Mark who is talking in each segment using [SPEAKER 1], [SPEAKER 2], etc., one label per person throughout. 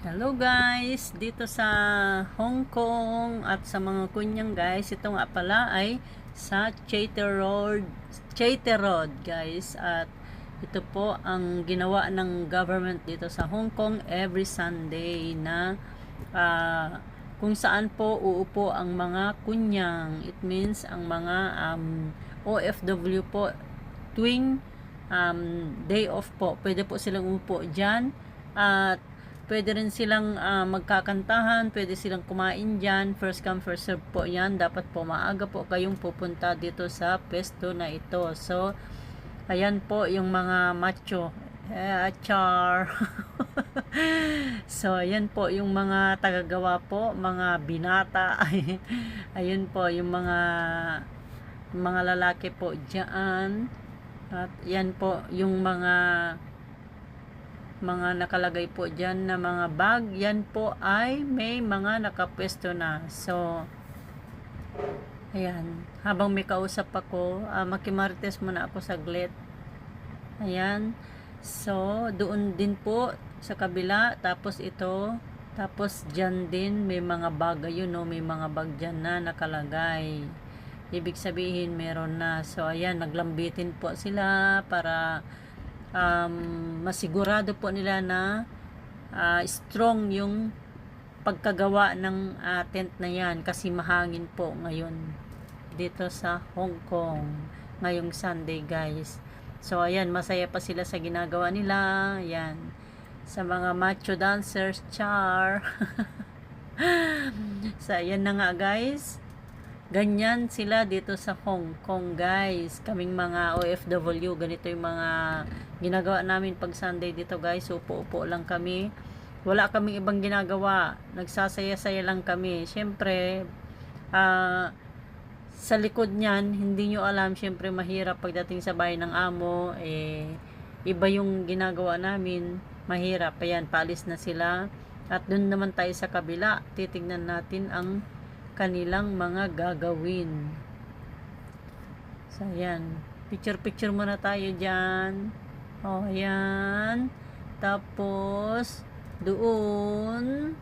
[SPEAKER 1] Hello guys, dito sa Hong Kong at sa mga kunyang guys, ito nga pala ay sa Chater Road, Chater Road guys at ito po ang ginawa ng government dito sa Hong Kong every Sunday na ah, kung saan po uupo ang mga kunyang. It means ang mga um, OFW po tuwing um, day off po. Pwede po silang umupo dyan at pwede rin silang ah, magkakantahan, pwede silang kumain dyan. First come, first serve po yan. Dapat po maaga po kayong pupunta dito sa pesto na ito. So, ayan po yung mga macho. Eh, char. so, ayan po yung mga tagagawa po, mga binata. Ayun po yung mga mga lalaki po diyan. At yan po yung mga mga nakalagay po diyan na mga bag. Yan po ay may mga nakapwesto na. So, ayan. Habang may kausap ako, uh, makimarites muna ako saglit. Ayan. So, doon din po sa kabila. Tapos ito. Tapos dyan din may mga bag. Ayun no, may mga bag dyan na nakalagay. Ibig sabihin meron na. So, ayan. Naglambitin po sila para um, masigurado po nila na ah, strong yung pagkagawa ng ah, tent na yan kasi mahangin po ngayon dito sa Hong Kong ngayong Sunday guys. So ayan masaya pa sila sa ginagawa nila. Ayan sa mga macho dancers char. So ayan na nga guys ganyan sila dito sa Hong Kong guys. Kaming mga OFW ganito yung mga ginagawa namin pag Sunday dito guys. Upo-upo lang kami. Wala kaming ibang ginagawa. Nagsasaya-saya lang kami. Syempre ah sa likod niyan hindi nyo alam syempre mahirap pagdating sa bahay ng amo. Eh iba yung ginagawa namin. Mahirap. Ayan paalis na sila. At dun naman tayo sa kabila. Titignan natin ang kanilang mga gagawin. So ayan. Picture picture muna tayo dyan. Oh ayan. Tapos doon.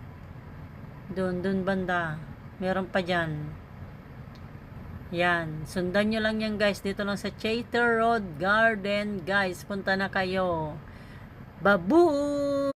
[SPEAKER 1] Doon doon banda. Meron pa dyan. Yan sundan nyo lang yan guys. Dito lang sa Chater Road Garden. Guys punta na kayo. Babu